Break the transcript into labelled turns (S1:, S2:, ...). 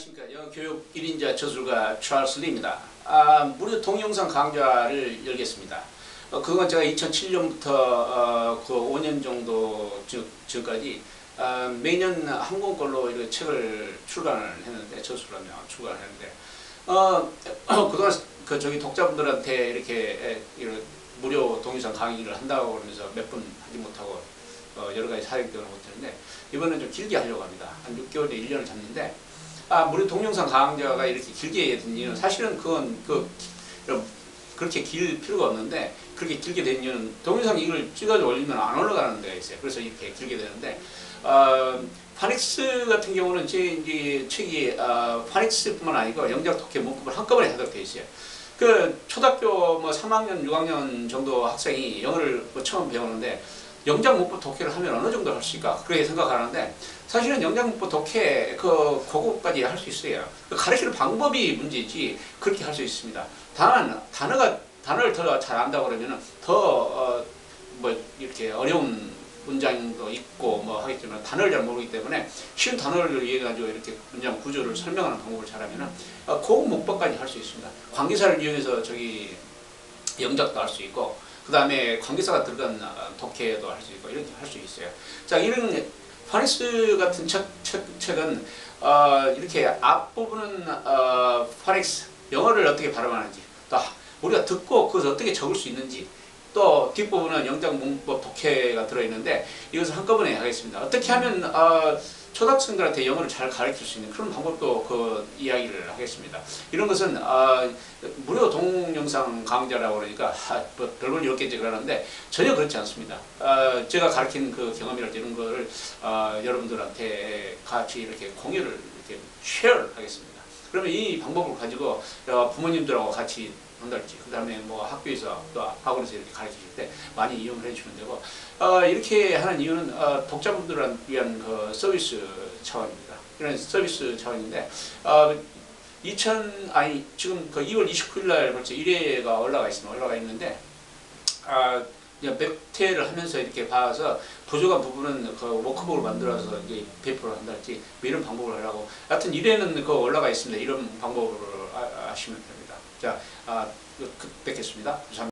S1: 안녕하십니까. 영어교육 1인자 저술가 찰스 리입니다. 아, 무료 동영상 강좌를 열겠습니다. 어, 그건 제가 2007년부터 어, 그 5년 정도 전, 전까지 어, 매년 한 권꼴로 이렇게 책을 출간을 했는데 저술하며 출간을 했는데 어, 그동안 그 저기 독자분들한테 이렇게 에, 이런 무료 동영상 강의를 한다고 그러면서 몇번 하지 못하고 어, 여러 가지 사정 때문에 못했는데 이번엔 좀 길게 하려고 합니다. 한 6개월에 1년을 잡는데 아, 무료 동영상 강좌가 이렇게 길게 된 이유는 사실은 그건 그 그렇게 길 필요가 없는데 그렇게 길게 된 이유는 동영상 이걸 찍어서 올리면 안 올라가는 데가 있어요. 그래서 이렇게 길게 되는데 어, 파닉스 같은 경우는 제 이제 책이 어, 파닉스뿐만 아니고 영작 독해 문법을 한꺼번에 되어 있어요. 그 초등학교 뭐 3학년, 6학년 정도 학생이 영어를 뭐 처음 배우는데 영장 문법 독해를 하면 어느 정도 할 수 있을까 그렇게 생각하는데 사실은 영장 문법 독해 그 그거까지 할 수 있어요. 그 가르치는 방법이 문제지 그렇게 할 수 있습니다. 다만 단어가 단어를 더 잘 안다 그러면은 더뭐 어, 이렇게 어려운 문장도 있고 뭐 하겠지만 단어를 잘 모르기 때문에 쉬운 단어를 이해 가지고 이렇게 문장 구조를 설명하는 방법을 잘하면은 어, 고급 문법까지 할 수 있습니다. 관계사를 이용해서 저기 영작도 할 수 있고 그 다음에 관계사가 들어간 어, 독해도 할 수 있고 이렇게 할 수 있어요. 자 이런 파닉스 같은 책, 책, 책은 어, 이렇게 앞부분은 어, 파닉스 영어를 어떻게 발음하는지 또 우리가 듣고 그것을 어떻게 적을 수 있는지 또 뒷부분은 영장 문법 독해가 들어있는데 이것을 한꺼번에 하겠습니다. 어떻게 하면 어, 초등학생들한테 영어를 잘 가르칠 수 있는 그런 방법도 그 이야기를 하겠습니다. 이런 것은 어, 무료 동영상 강좌라고 그러니까 하, 뭐 별볼이 없겠지 그러는데 전혀 그렇지 않습니다. 어, 제가 가르친 그 경험이랄지 이런 거를 어, 여러분들한테 같이 이렇게 공유를 이렇게 쉐어를 하겠습니다. 그러면 이 방법을 가지고 어, 부모님들하고 같이 한달지 그 다음에 뭐 학교에서 또 학원에서 이렇게 가르치실 때 많이 이용을 해주시면 되고 어, 이렇게 하는 이유는 어, 독자분들을 위한 그 서비스 차원입니다. 이런 서비스 차원인데 어, 2000 아니 지금 그 2월 29일 날 벌써 1회가 올라가 있습니다. 올라가 있는데 아 몇 회를 하면서 이렇게 봐서 부족한 부분은 그 워크북을 만들어서 이제 배포를 한달지 뭐 이런 방법을 하라고 하여튼 1회는 그 올라가 있습니다. 이런 방법을 아, 아시면 됩니다. 자, 아, 그, 뵙겠습니다. 감사합니다.